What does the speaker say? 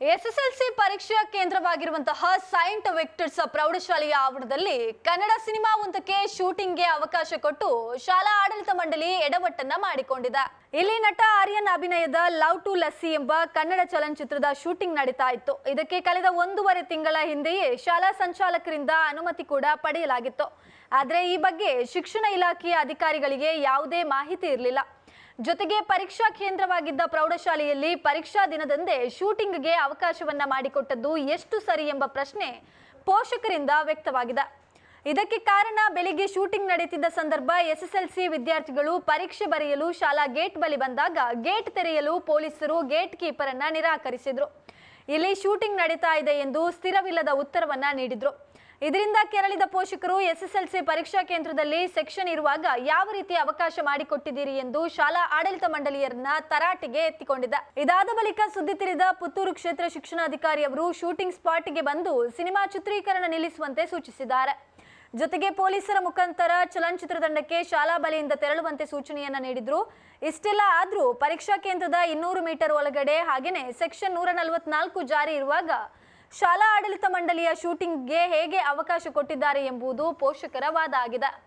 SSLC ಪರೀಕ್ಷಾ ಕೇಂದ್ರವಾಗಿರುವಂತಹ Saint Victus ಪ್ರೌಢಶಾಲೆಯ ಆವರಣದಲ್ಲಿ ಕನ್ನಡ ಸಿನಿಮಾ ಒಂದಕ್ಕೆ ಶೂಟಿಂಗ್ಗೆ ಅವಕಾಶ ಕೊಟ್ಟು ಶಾಲಾ ಆಡಳಿತ ಮಂಡಳಿ ಎಡವಟ್ಟನ್ನ ಮಾಡಿಕೊಂಡಿದೆ. ಇಲ್ಲಿ ನಟ ಆರ್ಯನ್ ಅಭಿನಯದ ಲವ್ ಟು ಲಸ್ಸಿ ಎಂಬ ಕನ್ನಡ ಚಲನಚಿತ್ರದ ಶೂಟಿಂಗ್ ನಡೀತಾ ಇತ್ತು. ಇದಕ್ಕೆ ಕಳೆದ ಒಂದೂವರೆ ತಿಂಗಳ ಹಿಂದೆಯೇ ಶಾಲಾ ಸಂಚಾಲಕರಿಂದ ಅನುಮತಿ ಕೂಡ ಪಡೆಯಲಾಗಿತ್ತು. ಆದರೆ ಈ ಬಗ್ಗೆ ಶಿಕ್ಷಣ ಇಲಾಖೆಯ ಅಧಿಕಾರಿಗಳಿಗೆ ಯಾವುದೇ ಮಾಹಿತಿ ಇರಲಿಲ್ಲ. ಜೊತೆಗೆ ಪರೀಕ್ಷಾ ಕೇಂದ್ರವಾಗಿದ್ದ ಪ್ರೌಢಶಾಲೆಯಲ್ಲಿ ಪರೀಕ್ಷಾ ದಿನದಂದೇ ಶೂಟಿಂಗ್ಗೆ ಅವಕಾಶವನ್ನ ಮಾಡಿಕೊಟ್ಟದ್ದು ಎಷ್ಟು ಸರಿ ಎಂಬ ಪ್ರಶ್ನೆ ಪೋಷಕರಿಂದ ವ್ಯಕ್ತವಾಗಿದೆ. ಇದಕ್ಕೆ ಕಾರಣ ಬೆಳಿಗ್ಗೆ ಶೂಟಿಂಗ್ ನಡೆಯುತ್ತಿದ್ದ ಸಂದರ್ಭ ಎಸ್ಎಸ್ಎಲ್ಸಿ ವಿದ್ಯಾರ್ಥಿಗಳು ಪರೀಕ್ಷೆ ಬರೆಯಲು ಶಾಲಾ ಗೇಟ್ ಬಳಿ ಬಂದಾಗ ಗೇಟ್ ತೆರೆಯಲು ಪೊಲೀಸರು ಗೇಟ್ ಕೀಪರ್ ಅನ್ನ ನಿರಾಕರಿಸಿದ್ರು. ಇಲ್ಲಿ ಶೂಟಿಂಗ್ ನಡೀತಾ ಇದೆ ಎಂದು ಸ್ಥಿರವಿಲ್ಲದ ಉತ್ತರವನ್ನ ನೀಡಿದ್ರು. ಇದರಿಂದ ಕೆರಳಿದ ಪೋಷಕರು ಎಸ್ಎಸ್ಎಲ್ಸಿ ಪರೀಕ್ಷಾ ಕೇಂದ್ರದಲ್ಲಿ ಸೆಕ್ಷನ್ ಇರುವಾಗ ಯಾವ ರೀತಿ ಅವಕಾಶ ಮಾಡಿಕೊಟ್ಟಿದ್ದೀರಿ ಎಂದು ಶಾಲಾ ಆಡಳಿತ ಮಂಡಳಿಯರನ್ನ ತರಾಟೆಗೆ ಎತ್ತಿಕೊಂಡಿದ್ದ. ಇದಾದ ಬಳಿಕ ಸುದ್ದಿ ತಿಳಿದ ಪುತ್ತೂರು ಕ್ಷೇತ್ರ ಶಿಕ್ಷಣಾಧಿಕಾರಿ ಅವರು ಶೂಟಿಂಗ್ ಸ್ಪಾಟ್ಗೆ ಬಂದು ಸಿನಿಮಾ ಚಿತ್ರೀಕರಣ ನಿಲ್ಲಿಸುವಂತೆ ಸೂಚಿಸಿದ್ದಾರೆ. ಜೊತೆಗೆ ಪೊಲೀಸರ ಮುಖಾಂತರ ಚಲನಚಿತ್ರ ತಂಡಕ್ಕೆ ಶಾಲಾ ಬಳಿಯಿಂದ ತೆರಳುವಂತೆ ಸೂಚನೆಯನ್ನ ನೀಡಿದ್ರು. ಇಷ್ಟೆಲ್ಲ ಆದ್ರೂ ಪರೀಕ್ಷಾ ಕೇಂದ್ರದ ಇನ್ನೂರು ಮೀಟರ್ ಒಳಗಡೆ ಹಾಗೇನೆ ಸೆಕ್ಷನ್ ನೂರ ನಲವತ್ನಾಲ್ಕು ಜಾರಿ ಇರುವಾಗ ಶಾಲಾ ಆಡಳಿತ ಮಂಡಳಿಯ ಶೂಟಿಂಗ್ಗೆ ಹೇಗೆ ಅವಕಾಶ ಕೊಟ್ಟಿದ್ದಾರೆ ಎಂಬುದು ಪೋಷಕರ ವಾದ ಆಗಿದೆ.